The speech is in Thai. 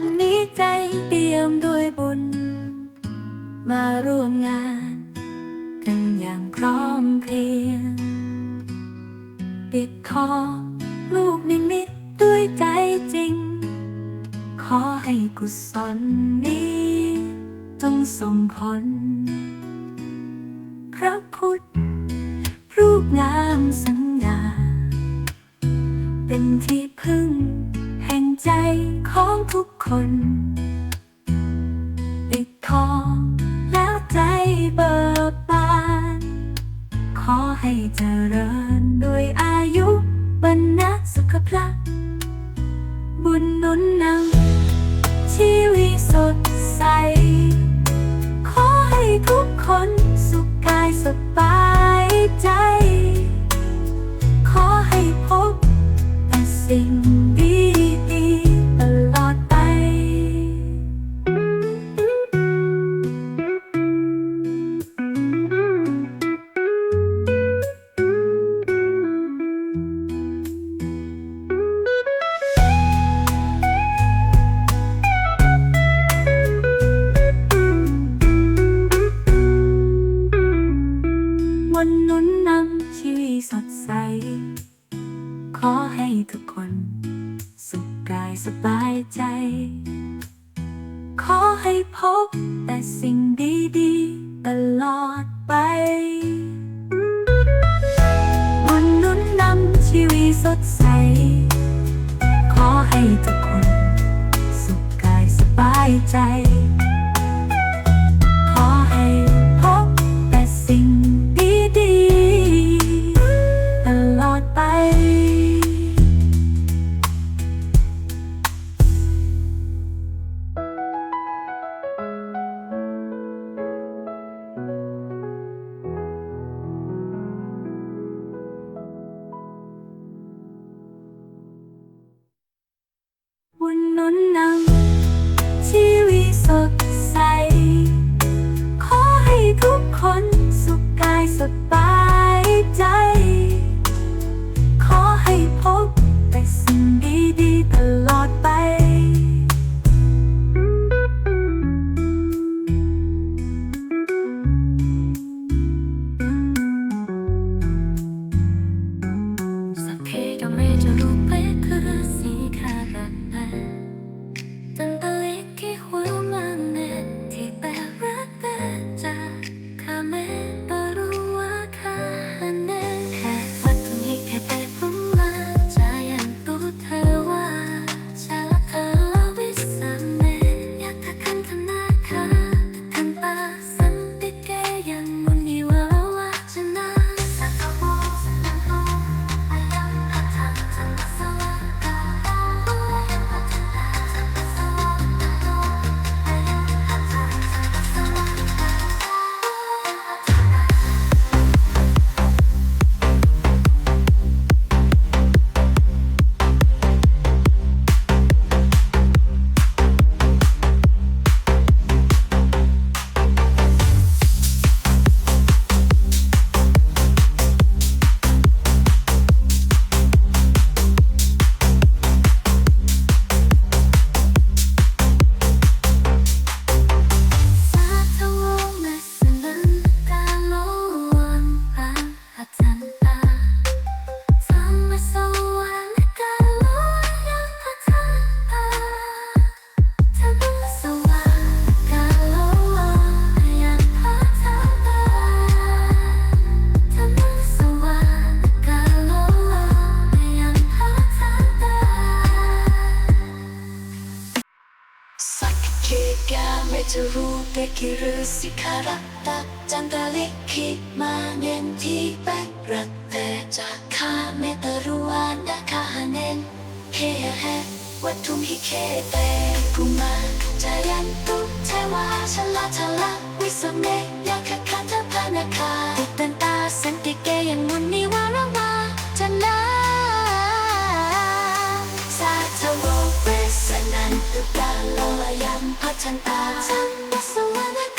นนี้ใจเปี่ยมด้วยบุญ มาร่วมงานกันอย่างพร้อมเพรียง ปิดคอลูกนิมิตด้วยใจจริง ขอให้กุศลนี้จงส่งผล พระพุทธรูปงามสัญญาเป็นที่พึ่ง แห่งใจของทุก คน ติดคอแล้วใจเบิกบาน ขอให้เจริญด้วยอายุวันนะสุขพระบุญนุนนำชีวิตสดใส ขอให้ทุกคนสุขกายสบาย ชีวิตสดใส ขอให้ทุกคน สุขกายสบายใจ ขอให้พบแต่สิ่งดีๆ ตลอดไปวันนุนนำชีวิตสดใส 그냥 จะรู้เป็กี่รือสิคารักตักจันตาลิขิดมาเมนที่แปกรักแต่จากข้าเมตรวานดาคาเนนเฮะแฮวัตถุมฮิเคเตภูมาจายันตุเทวาชลาชลาวิสเมยาคคันทพานาคา ฉันตาฉันสวรรค์